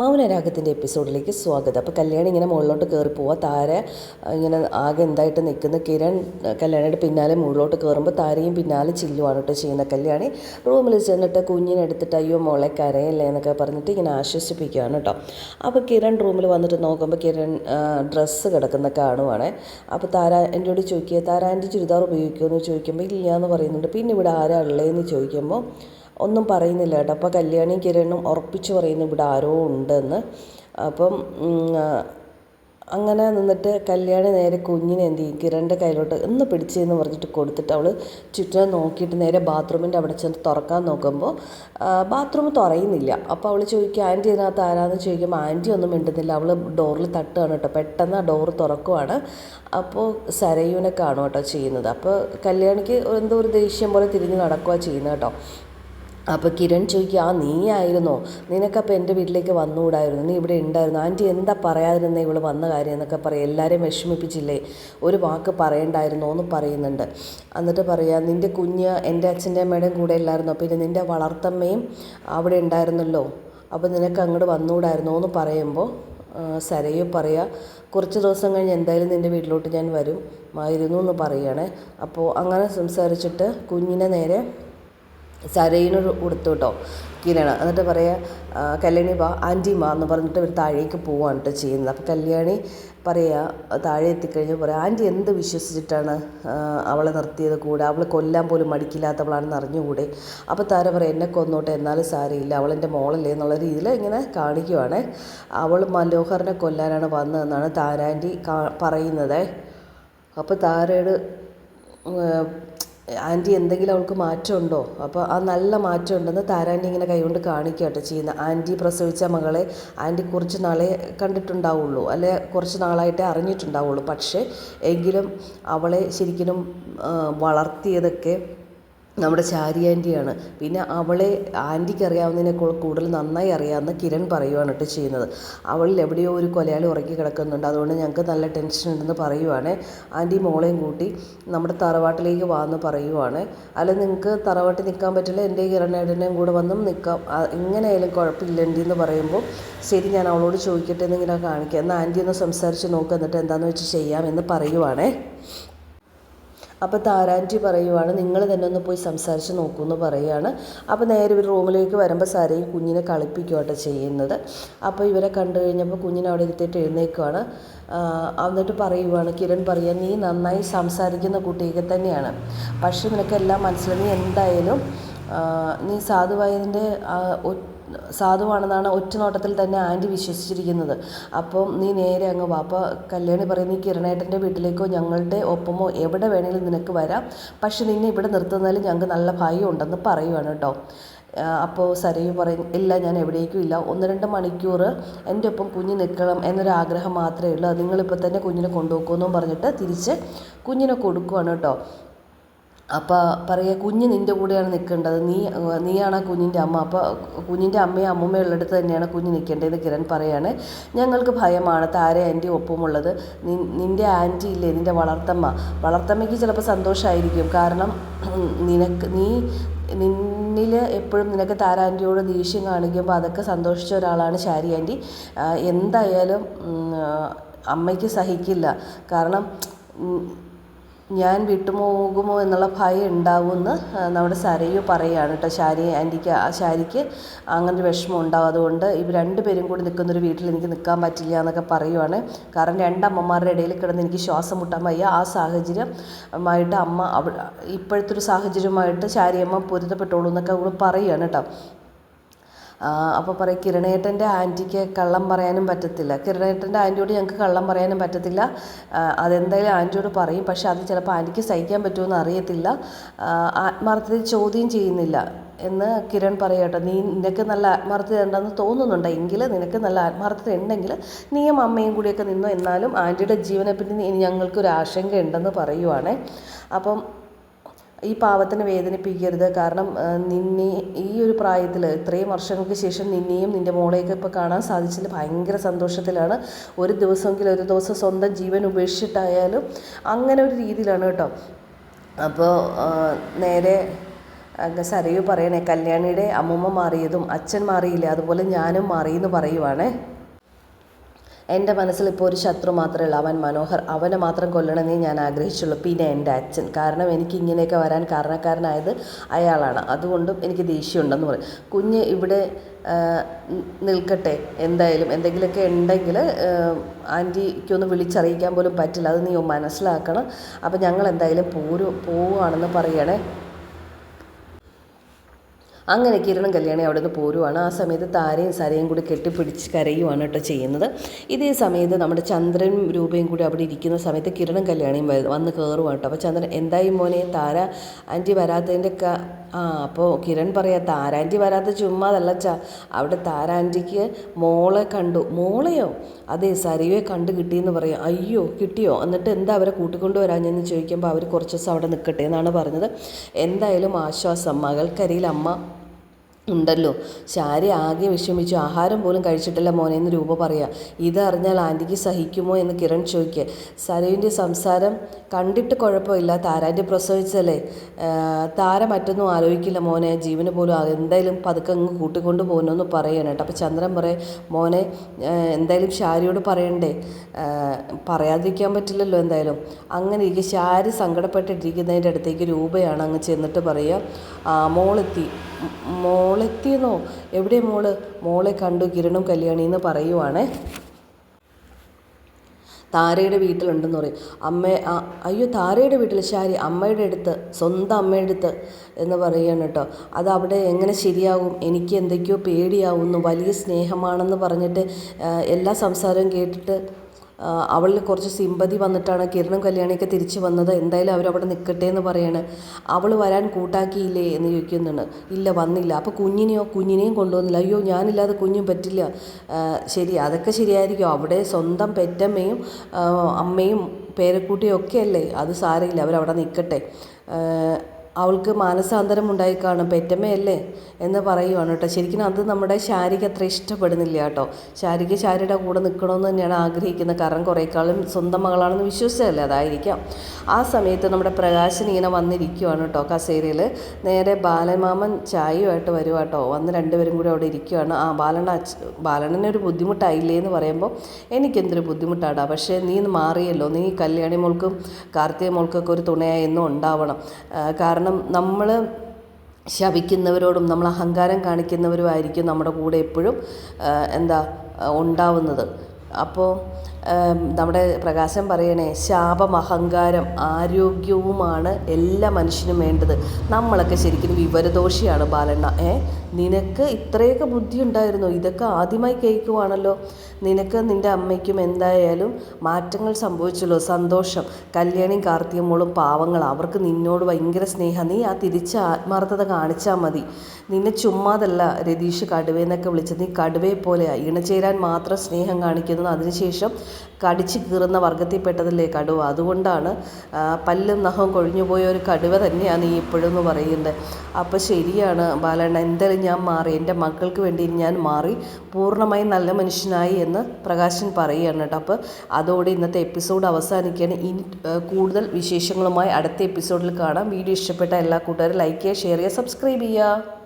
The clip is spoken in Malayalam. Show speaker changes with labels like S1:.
S1: മൗനരാഗത്തിന്റെ എപ്പിസോഡിലേക്ക് സ്വാഗതം. അപ്പോൾ കല്യാണി ഇങ്ങനെ മുകളിലോട്ട് കയറി പോവുക താര ഇങ്ങനെ ആകെ എന്തായിട്ട് നിൽക്കുന്ന കിരൺ കല്യാണിയുടെ പിന്നാലെ മുകളിലോട്ട് കയറുമ്പോൾ താരയും പിന്നാലെ ചില്ലുവാണ് കേട്ടോ ചെയ്യുന്ന കല്യാണി റൂമിൽ ചെന്നിട്ട് കുഞ്ഞിനെ എടുത്തിട്ട് അയ്യോ മോളെ കരയല്ലേ എന്നൊക്കെ പറഞ്ഞിട്ട് ഇങ്ങനെ ആശ്വസിപ്പിക്കുകയാണ് കേട്ടോ. അപ്പോൾ കിരൺ റൂമിൽ വന്നിട്ട് നോക്കുമ്പോൾ കിരൺ ഡ്രസ്സ് കിടക്കുന്ന കാണുവാണ്. അപ്പോൾ താര എന്നോട് ചോദിക്കുക താര ആന്റി ചുരിദാർ ഉപയോഗിക്കുമോ? എന്ന് ചോദിക്കുമ്പോൾ ഇല്ല എന്ന് പറയുന്നുണ്ട്. പിന്നെ ഇവിടെ ആരാ ഉള്ളതെന്ന് ചോദിക്കുമ്പോൾ ഒന്നും പറയുന്നില്ല കേട്ടോ. അപ്പോൾ കല്യാണി കിരണും ഉറപ്പിച്ച് പറയുന്നു ഇവിടെ ആരോ ഉണ്ടെന്ന്. അപ്പം അങ്ങനെ നിന്നിട്ട് കല്യാണി നേരെ കുഞ്ഞിനെ എന്ത് ചെയ്യും? കിരണിന്റെ കയ്യിലോട്ട് ഒന്ന് പിടിച്ചെന്ന് പറഞ്ഞിട്ട് കൊടുത്തിട്ട് അവൾ ചുറ്റും നോക്കിയിട്ട് നേരെ ബാത്റൂമിന്റെ അവിടെ ചെന്ന് തുറക്കാൻ നോക്കുമ്പോൾ ബാത്റൂം തുറയുന്നില്ല. അപ്പോൾ അവൾ ചോദിക്കുക ആന്റി ഇതിനകത്ത് ആരാന്ന്? ചോദിക്കുമ്പോൾ ആന്റി ഒന്നും മിണ്ടുന്നില്ല. അവൾ ഡോറിൽ തട്ടുകയാണ് കേട്ടോ. പെട്ടെന്ന് ആ ഡോറ് തുറക്കുവാണ്. അപ്പോൾ സരയുവിനെ കാണും കേട്ടോ ചെയ്യുന്നത്. അപ്പോൾ കല്യാണിക്ക് എന്തോ ഒരു ദേഷ്യം പോലെ തിരിഞ്ഞ് നടക്കുക ചെയ്യുന്നത് കേട്ടോ. അപ്പോൾ കിരൺ ചോദിക്കുക ആ നീയായിരുന്നോ? നിനക്കപ്പോൾ എന്റെ വീട്ടിലേക്ക് വന്നുകൂടായിരുന്നു? നീ ഇവിടെ ഉണ്ടായിരുന്നു? ആന്റി എന്താ പറയാതിരുന്ന ഇവൾ വന്ന കാര്യം എന്നൊക്കെ പറയും. എല്ലാവരെയും വിഷമിപ്പിച്ചില്ലേ? ഒരു വാക്ക് പറയണ്ടായിരുന്നോ എന്ന് പറയുന്നുണ്ട്. എന്നിട്ട് പറയുക നിന്റെ കുഞ്ഞ് എന്റെ അച്ഛന്റെ അമ്മയുടെയും കൂടെ ഇല്ലായിരുന്നോ പിന്നെ നിന്റെ വളർത്തമ്മയും അവിടെ ഉണ്ടായിരുന്നല്ലോ? അപ്പോൾ നിനക്ക് അങ്ങോട്ട് വന്നുകൂടായിരുന്നോ? എന്ന് പറയുമ്പോൾ സരയു പറയാ കുറച്ച് ദിവസം കഴിഞ്ഞ് എന്തായാലും നിന്റെ വീട്ടിലോട്ട് ഞാൻ വരും. ആയിരുന്നു എന്ന് പറയുകയാണ് അപ്പോൾ അങ്ങനെ സംസാരിച്ചിട്ട് കുഞ്ഞിനെ നേരെ സരയിനോട് കൊടുത്തു കേട്ടോ കിരണ എന്നിട്ട് പറയുക കല്യാണി വാ ആന്റി മാ എന്ന് പറഞ്ഞിട്ട് ഇവർ താഴേക്ക് പോവാണ് കേട്ടോ ചെയ്യുന്നത്. അപ്പോൾ കല്യാണി പറയുക താഴെ എത്തിക്കഴിഞ്ഞ് പറയാം ആന്റി എന്ത് വിശ്വസിച്ചിട്ടാണ് അവളെ നിർത്തിയത് കൂടെ? അവൾ കൊല്ലാൻ പോലും മടിക്കില്ലാത്തവളാണെന്ന് അറിഞ്ഞുകൂടെ? അപ്പോൾ താര പറയാം എന്നെ കൊന്നോട്ടെ എന്നാലും സാരയില്ല അവളെന്റെ മോളല്ലേ? എന്നുള്ള രീതിയിൽ ഇങ്ങനെ കാണിക്കുവാണ്. അവൾ മനോഹറിനെ കൊല്ലാനാണ് വന്നതെന്നാണ് താരാന്റി പറയുന്നത്. അപ്പോൾ താരയോട് ആന്റി എന്തെങ്കിലും അവൾക്ക് മാറ്റമുണ്ടോ? അപ്പോൾ ആ നല്ല മാറ്റം ഉണ്ടെന്ന് താരാന്റി ഇങ്ങനെ കൈകൊണ്ട് കാണിക്കുകട്ടോ ചെയ്യുന്ന ആന്റി പ്രസവിച്ച മകളെ ആന്റി കുറച്ച് നാളെ കണ്ടിട്ടുണ്ടാവുള്ളൂ. അല്ലെ കുറച്ച് നാളായിട്ട് അറിഞ്ഞിട്ടുണ്ടാവുള്ളൂ. പക്ഷേ എങ്കിലും അവളെ ശരിക്കും വളർത്തിയതൊക്കെ നമ്മുടെ ചാരി ആന്റിയാണ്. പിന്നെ അവളെ ആന്റിക്ക് അറിയാവുന്നതിനേക്കാൾ കൂടുതൽ നന്നായി അറിയാവുന്ന കിരൺ പറയുവാണ് കേട്ടോ ചെയ്യുന്നത്. അവളിൽ എവിടെയോ ഒരു കൊലയാളി ഉറക്കി കിടക്കുന്നുണ്ട്. അതുകൊണ്ട് ഞങ്ങൾക്ക് നല്ല ടെൻഷൻ ഉണ്ടെന്ന് പറയുവാണ്. ആന്റി മോളെയും കൂട്ടി നമ്മുടെ തറവാട്ടിലേക്ക് വാന്ന് പറയുവാണ്. അല്ല നിങ്ങൾക്ക് തറവാട്ടിൽ നിൽക്കാൻ പറ്റില്ല. എന്റെ കിരണേടനെയും കൂടെ വന്നും നിൽക്കാം. എങ്ങനെയായാലും കുഴപ്പമില്ല ആന്റി എന്ന് പറയുമ്പോൾ ശരി ഞാൻ അവളോട് ചോദിക്കട്ടെ എന്നിങ്ങനെ കാണിക്കാം. എന്നാൽ ആന്റി ഒന്ന് സംസാരിച്ച് നോക്കുക എന്നിട്ട് എന്താണെന്ന് വെച്ച് ചെയ്യാമെന്ന് പറയുവാണേ. അപ്പോൾ താരാന്റി പറയുവാണ് നിങ്ങൾ തന്നെ ഒന്ന് പോയി സംസാരിച്ച് നോക്കൂ എന്ന് പറയുകയാണ് അപ്പോൾ നേരെ ഇവർ റൂമിലേക്ക് വരുമ്പോൾ സാരയും കുഞ്ഞിനെ കളിപ്പിക്കുകയാണ് ചെയ്യുന്നത്. അപ്പോൾ ഇവരെ കണ്ടു കഴിഞ്ഞപ്പോൾ കുഞ്ഞിനെ അവിടെ ഇരുത്തിയിട്ട് എഴുന്നേക്കുവാണ്. എന്നിട്ട് പറയുവാണ് കിരൺ പറയുക നീ നന്നായി സംസാരിക്കുന്ന കുട്ടിയൊക്കെ തന്നെയാണ്. പക്ഷേ നിനക്കെല്ലാം മനസ്സിലായി. എന്തായാലും നീ സാധുവായതിന്റെ സാധുവാണെന്നാണ് ഒറ്റ നോട്ടത്തിൽ തന്നെ ആന്റി വിശ്വസിച്ചിരിക്കുന്നത്. അപ്പം നീ നേരെ അങ്ങ് വാ. അപ്പോൾ കല്യാണി പറയും നീ കിരണേട്ടന്റെ വീട്ടിലേക്കോ ഞങ്ങളുടെ ഒപ്പമോ എവിടെ വേണമെങ്കിലും നിനക്ക് വരാം. പക്ഷെ നിന്നെ ഇവിടെ നിർത്തുന്നതിൽ ഞങ്ങൾക്ക് നല്ല ഭയം ഉണ്ടെന്ന് പറയുവാണ് കേട്ടോ. അപ്പോൾ സരയു പറയും ഇല്ല ഞാൻ എവിടേക്കും ഇല്ല. ഒന്ന് രണ്ട് മണിക്കൂർ എന്റെ ഒപ്പം കുഞ്ഞ് നിൽക്കണം എന്നൊരാഗ്രഹം മാത്രമേ ഉള്ളൂ. നിങ്ങളിപ്പോൾ തന്നെ കുഞ്ഞിനെ കൊണ്ടുപോക്കുമെന്നും പറഞ്ഞിട്ട് തിരിച്ച് കുഞ്ഞിനെ കൊടുക്കുവാണ് കേട്ടോ. അപ്പോൾ പറയുക കുഞ്ഞ് നിന്റെ കൂടെയാണ് നിൽക്കേണ്ടത് നീ നീയാണ് ആ കുഞ്ഞിന്റെ അമ്മ. അപ്പോൾ കുഞ്ഞിന്റെ അമ്മയും അമ്മൂമ്മയും ഉള്ളിടത്ത് തന്നെയാണ് കുഞ്ഞ് നിൽക്കേണ്ടത് കിരൺ പറയാണ്. ഞങ്ങൾക്ക് ഭയമാണ്. താരെ ആന്റി ഒപ്പമുള്ളത്. നിന്റെ ആന്റി ഇല്ലേ? നിന്റെ വളർത്തമ്മ. വളർത്തമ്മയ്ക്ക് ചിലപ്പോൾ സന്തോഷമായിരിക്കും കാരണം നിനക്ക് നീ നിന്നിൽ എപ്പോഴും നിനക്ക് താരാന്റിയോട് ദേഷ്യം കാണിക്കുമ്പോൾ അതൊക്കെ സന്തോഷിച്ച ഒരാളാണ് ശാരി ആന്റി. എന്തായാലും അമ്മയ്ക്ക് സഹിക്കില്ല. കാരണം ഞാൻ വിട്ടുപോകുമോ എന്നുള്ള ഭയം ഉണ്ടാവുമെന്ന് നമ്മുടെ സരയു പറയുകയാണ് കേട്ടോ. ശാരി ആന്റിക്ക് ശാരിക്ക് അങ്ങനൊരു വിഷമം ഉണ്ടാവും. അതുകൊണ്ട് ഇവർ രണ്ടുപേരും കൂടി നിൽക്കുന്നൊരു വീട്ടിൽ എനിക്ക് നിൽക്കാൻ പറ്റില്ല എന്നൊക്കെ പറയുവാണ്. കാരണം രണ്ടമ്മമാരുടെ ഇടയിൽ കിടന്ന് എനിക്ക് ശ്വാസം മുട്ടാൻ വയ്യ. ആ സാഹചര്യമായിട്ട് അമ്മ ഇപ്പോഴത്തെ ഒരു സാഹചര്യമായിട്ട് ശാരിയമ്മ പൊരുത്തപ്പെട്ടോളൂ എന്നൊക്കെ അവൾ പറയുകയാണ് കേട്ടോ. അപ്പോൾ പറയും കിരണേട്ടന്റെ ആന്റിക്ക് കള്ളം പറയാനും പറ്റത്തില്ല. കിരണേട്ടന്റെ ആന്റിയോട് ഞങ്ങൾക്ക് കള്ളം പറയാനും പറ്റത്തില്ല. അതെന്തായാലും ആന്റിയോട് പറയും. പക്ഷെ അത് ചിലപ്പോൾ ആന്റിക്ക് സഹിക്കാൻ പറ്റുമെന്ന് അറിയത്തില്ല. ആത്മാർത്ഥത ചോദ്യം ചെയ്യുന്നില്ല എന്ന് കിരൺ പറയട്ടെ നീ നിനക്ക് നല്ല ആത്മാർത്ഥത ഉണ്ടെന്ന് തോന്നുന്നുണ്ട്. എങ്കിൽ നിനക്ക് നല്ല ആത്മാർത്ഥത ഉണ്ടെങ്കിൽ നീയും അമ്മയും കൂടിയൊക്കെ നിന്നോ. എന്നാലും ആന്റിയുടെ ജീവനെ പറ്റി ഞങ്ങൾക്കൊരു ആശങ്ക ഉണ്ടെന്ന് പറയുവാണേ. അപ്പം ഈ പാവത്തിനെ വേദനിപ്പിക്കരുത്. കാരണം നിന്നെ ഈ ഒരു പ്രായത്തിൽ ഇത്രയും വർഷങ്ങൾക്ക് ശേഷം നിന്നെയും നിന്റെ മോളെയൊക്കെ ഇപ്പോൾ കാണാൻ സാധിച്ചതിൽ ഭയങ്കര സന്തോഷത്തിലാണ്. ഒരു ദിവസമെങ്കിലും ഒരു ദിവസം സ്വന്തം ജീവൻ ഉപേക്ഷിച്ചിട്ടായാലും അങ്ങനെ ഒരു രീതിയിലാണ് കേട്ടോ. അപ്പോൾ നേരെ സരയു പറയണേ കല്യാണിയുടെ അമ്മമ്മ മാറിയതും അച്ഛൻ മാറിയില്ല അതുപോലെ ഞാനും മാറിയെന്ന് പറയുവാണേ. എന്റെ മനസ്സിൽ ഇപ്പോൾ ഒരു ശത്രു മാത്രമേ ഉള്ളൂ. അവൻ മനോഹർ അവനെ മാത്രം കൊല്ലണമെന്നേ ഞാൻ ആഗ്രഹിച്ചുള്ളൂ. പിന്നെ എന്റെ അച്ഛൻ. കാരണം എനിക്ക് ഇങ്ങനെയൊക്കെ വരാൻ കാരണക്കാരനായത് അയാളാണ്. അതുകൊണ്ടും എനിക്ക് ദേഷ്യമുണ്ടെന്ന് പറയും. കുഞ്ഞ് ഇവിടെ നിൽക്കട്ടെ. എന്തായാലും എന്തെങ്കിലുമൊക്കെ ഉണ്ടെങ്കിൽ ആന്റിക്കൊന്ന് വിളിച്ചറിയിക്കാൻ പോലും പറ്റില്ല. അത് നീ മനസ്സിലാക്കണം. അപ്പോൾ ഞങ്ങൾ എന്തായാലും പോരു പോവുകയാണെന്ന് പറയണേ. അങ്ങനെ കിരണം കല്യാണി അവിടെ നിന്ന് പോരുവാണ്. ആ സമയത്ത് താരയും സരയും കൂടി കെട്ടിപ്പിടിച്ച് കരയുവാണ് കേട്ടോ ചെയ്യുന്നത്. ഇതേ സമയത്ത് നമ്മുടെ ചന്ദ്രൻ രൂപയും കൂടി അവിടെ ഇരിക്കുന്ന സമയത്ത് കിരണം കല്യാണിയും വന്ന് കയറുവാണ് കേട്ടോ. അപ്പോൾ ചന്ദ്രൻ എന്തായി മോനെ താര ആന്റി വരാത്തതിന്റെ ആ അപ്പോൾ കിരൺ പറയാ താരാന്റി വരാത്ത ചുമ്മാതല്ല ചാ അവിടെ താരാന്റിക്ക് മോളെ കണ്ടു. മോളെയോ? അതെ സരിയെ കണ്ട് കിട്ടിയെന്ന് പറയാം. അയ്യോ കിട്ടിയോ? എന്നിട്ട് എന്താ അവരെ കൂട്ടിക്കൊണ്ട് വരാഞ്ഞെന്ന് ചോദിക്കുമ്പോൾ അവർ കുറച്ച് ദിവസം അവിടെ നിൽക്കട്ടെ എന്നാണ് പറഞ്ഞത്. എന്തായാലും ആശ്വാസം മകൾക്കരിയിൽ അമ്മ ഉണ്ടല്ലോ. ശാരി ആകെ വിഷമിച്ചു. ആഹാരം പോലും കഴിച്ചിട്ടില്ല മോനെ എന്ന് രൂപ പറയാ. ഇതറിഞ്ഞാൽ ആന്റിക്ക് സഹിക്കുമോ എന്ന് കിരൺ ചോദിക്കുക സരുവിന്റെ സംസാരം കണ്ടിട്ട് കുഴപ്പമില്ല. താരാന്റെ പ്രസവിച്ചല്ലേ? താര മറ്റൊന്നും ആലോചിക്കില്ല മോനെ. ജീവന് പോലും എന്തായാലും പതുക്കെ അങ്ങ് കൂട്ടിക്കൊണ്ട് പോകുന്നു പറയണം കേട്ടോ. അപ്പോൾ ചന്ദ്രൻ പറയും മോനെ എന്തായാലും ശാരിയോട് പറയണ്ടേ? പറയാതിരിക്കാൻ പറ്റില്ലല്ലോ എന്തായാലും. അങ്ങനെ ഇരിക്കും ശാരി സങ്കടപ്പെട്ടിട്ടിരിക്കുന്നതിന്റെ അടുത്തേക്ക് രൂപയാണ് അങ്ങ് ചെന്നിട്ട് പറയുക "ആ, മോളെത്തി. മോളെത്തിയെന്നോ? എവിടെ മോൾ? മോളെ കണ്ടു കിരണും കല്യാണി എന്ന് പറയുവാണേ. താരയുടെ വീട്ടിലുണ്ടെന്ന് പറയും. അമ്മ അയ്യോ താരയുടെ വീട്ടിൽ ശാരി അമ്മയുടെ അടുത്ത് സ്വന്തം അമ്മയുടെ അടുത്ത് എന്ന് പറയുകയാണ് കേട്ടോ. അത് അവിടെ എങ്ങനെ ശരിയാകും? എനിക്ക് എന്തൊക്കെയോ പേടിയാവുന്നു. വലിയ സ്നേഹമാണെന്ന് പറഞ്ഞിട്ട് എല്ലാ സംസാരവും കേട്ടിട്ട് അവളിൽ കുറച്ച് സിമ്പതി വന്നിട്ടാണ് കിരണും കല്യാണിയൊക്കെ തിരിച്ചു വന്നത്. എന്തായാലും അവരവിടെ നിൽക്കട്ടെ എന്ന് പറയാണ്. അവൾ വരാൻ കൂട്ടാക്കിയില്ലേ എന്ന് ചോദിക്കുന്നുണ്ട്. ഇല്ല വന്നില്ല. അപ്പോൾ കുഞ്ഞിനെയോ കുഞ്ഞിനെയും കൊണ്ടുവന്നില്ല. അയ്യോ ഞാനില്ലാതെ കുഞ്ഞും പറ്റില്ല. ശരി അതൊക്കെ ശരിയായിരിക്കും. അവിടെ സ്വന്തം പെറ്റമ്മയും അമ്മയും പേരക്കുട്ടിയും ഒക്കെ അല്ലേ? അത് സാരമില്ല. അവരവിടെ നിൽക്കട്ടെ അവൾക്ക് മാനസാന്തരം ഉണ്ടായി കാണും പെറ്റമ്മയല്ലേ എന്ന് പറയുവാണ് കേട്ടോ. ശരിക്കും അത് നമ്മുടെ ശാരിക്ക് അത്ര ഇഷ്ടപ്പെടുന്നില്ല കേട്ടോ. ശാരിക്ക് ശാരിയുടെ കൂടെ നിൽക്കണമെന്ന് തന്നെയാണ് ആഗ്രഹിക്കുന്നത്. കാരണം കുറേ കാലം സ്വന്തം മകളാണെന്ന് വിശ്വസിച്ചതല്ലേ? അതായിരിക്കാം. ആ സമയത്ത് നമ്മുടെ പ്രകാശൻ ഇങ്ങനെ വന്നിരിക്കുവാണ് കേട്ടോ കസേരയിൽ. നേരെ ബാലമാമൻ ചായയുമായിട്ട് വരുവാ കേട്ടോ. വന്ന് രണ്ടുപേരും കൂടി അവിടെ ഇരിക്കുവാണ്. ആ ബാലണ്ണ ബാലണ്ണനെ ഒരു ബുദ്ധിമുട്ടായില്ലേ എന്ന് പറയുമ്പോൾ എനിക്കെന്തൊരു ബുദ്ധിമുട്ടാടാ. പക്ഷേ നീ മാറിയല്ലോ. നീ കല്യാണി മോൾക്കും കാർത്തിക മോൾക്കൊക്കെ ഒരു തുണയായി എന്നും ഉണ്ടാവണം. ആ, കാരണം നമ്മൾ ശപിക്കുന്നവരോടും നമ്മൾ അഹങ്കാരം കാണിക്കുന്നവരുമായിരിക്കും നമ്മുടെ കൂടെ എപ്പോഴും എന്താ ഉണ്ടാവുന്നത്. അപ്പോൾ നമ്മുടെ പ്രകാശം പറയണേ ശാപം അഹങ്കാരം ആരോഗ്യവുമാണ് എല്ലാ മനുഷ്യനും വേണ്ടത്. നമ്മളൊക്കെ ശരിക്കും വിവരദോഷിയാണ് ബാലണ്ണ. ഏ നിനക്ക് ഇത്രയൊക്കെ ബുദ്ധി ഉണ്ടായിരുന്നു ഇതൊക്കെ ആദ്യമായി കേൾക്കുവാണല്ലോ. നിനക്ക് നിന്റെ അമ്മയ്ക്കും എന്തായാലും മാറ്റങ്ങൾ സംഭവിച്ചല്ലോ. സന്തോഷം. കല്യാണിയും കാർത്തികമ്മോളും പാവങ്ങൾ അവർക്ക് നിന്നോട് ഭയങ്കര സ്നേഹം. നീ ആ തിരിച്ച ആത്മാർത്ഥത കാണിച്ചാൽ മതി. നിന്നെ ചുമ്മാതല്ല രതീഷ് കടുവേന്നൊക്കെ വിളിച്ചത്. നീ കടുവയെ പോലെയാണ് ഇണചേരാൻ മാത്രം സ്നേഹം കാണിക്കുന്നത് അതിനുശേഷം കടിച്ചു കീറുന്ന വർഗത്തിൽപ്പെട്ടതല്ലേ കടുവ. അതുകൊണ്ടാണ് പല്ലും നഖം കൊഴിഞ്ഞു പോയ ഒരു കടുവ തന്നെയാണ് ഈ ഇപ്പോഴും എന്ന് പറയുന്നത്. അപ്പോൾ ശരിയാണ് ബാലണ്ണ എന്തായാലും ഞാൻ മാറി. എന്റെ മക്കൾക്ക് വേണ്ടി ഞാൻ മാറി. പൂർണമായും നല്ല മനുഷ്യനായി എന്ന് പ്രകാശൻ പറയുകയാണ് കേട്ടോ. അപ്പോൾ അതോടെ ഇന്നത്തെ എപ്പിസോഡ് അവസാനിക്കുകയാണ്. ഇനി കൂടുതൽ വിശേഷങ്ങളുമായി അടുത്ത എപ്പിസോഡിൽ കാണാം. വീഡിയോ ഇഷ്ടപ്പെട്ട എല്ലാ കൂട്ടുകാരും ലൈക്ക് ചെയ്യുക ഷെയർ ചെയ്യുക സബ്സ്ക്രൈബ് ചെയ്യുക.